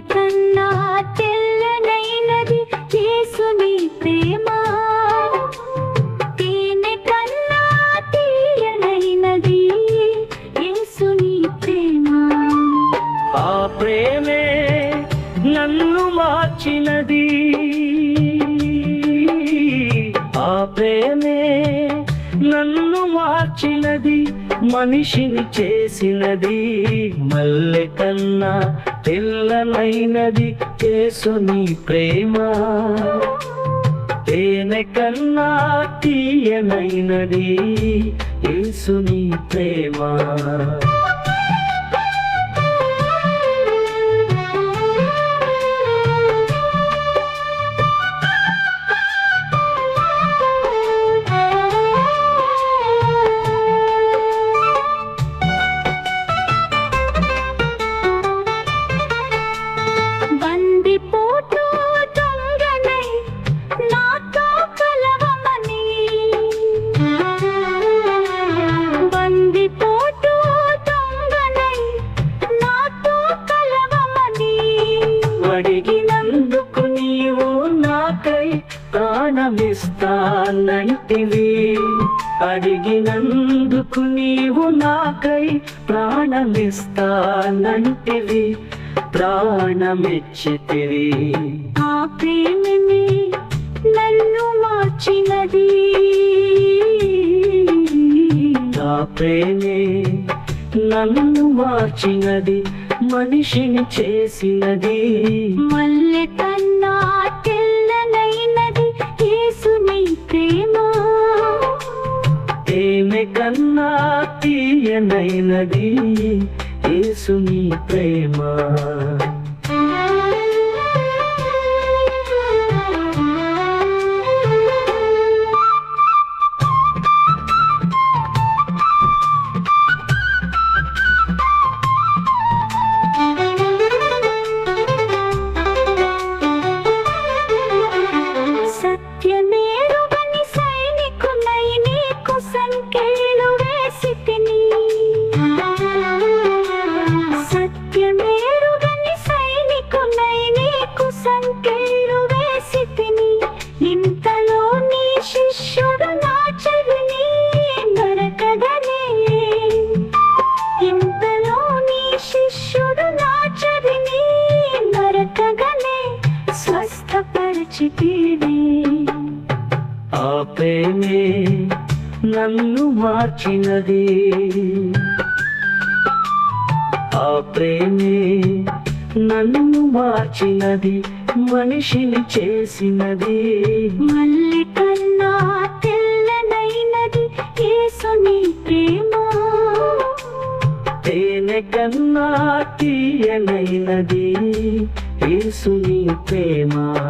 కన్నా తెల్లనైనది యేసుని ప్రేమ. తేనె కన్నా తీయనైనది యేసుని ప్రేమ. ఆ ప్రేమే నన్ను మార్చినది. ఆ ప్రేమే నన్ను మార్చినది. మనిషిని చేసినది మల్లె కన్నా తెల్లనైనది చేసుని ప్రేమ. తేనె కన్నా తీయనైనది ఏసుని ప్రేమ. ప్రాణమిస్తానంటివి అడిగినందుకు నీవు నాకై ప్రాణమిస్తానంటివి ప్రాణమిచ్చితివి. ఆ ప్రేమని నన్ను మార్చినది. నా ప్రేమే నన్ను మార్చినది మనిషిని చేసినది. మల్లె కన్నా తీయనైనది యేసుని ప్రేమ. సత్యమేరుగని సైనికునై నీకు శిష్యుడు నా చెవిని నరకగనే ఇంతలో నీ శిష్యుడు నా చెవిని స్వస్థపరిచితివి ఆ ప్రేమే నన్ను మార్చినది. ఆ ప్రేమే నన్ను మార్చినది. మనిషిని చేసినది. మల్లి కన్నా తెల్లనైనది యేసుని ప్రేమ. తేనె కన్నా తీయనైనది యేసుని ప్రేమ.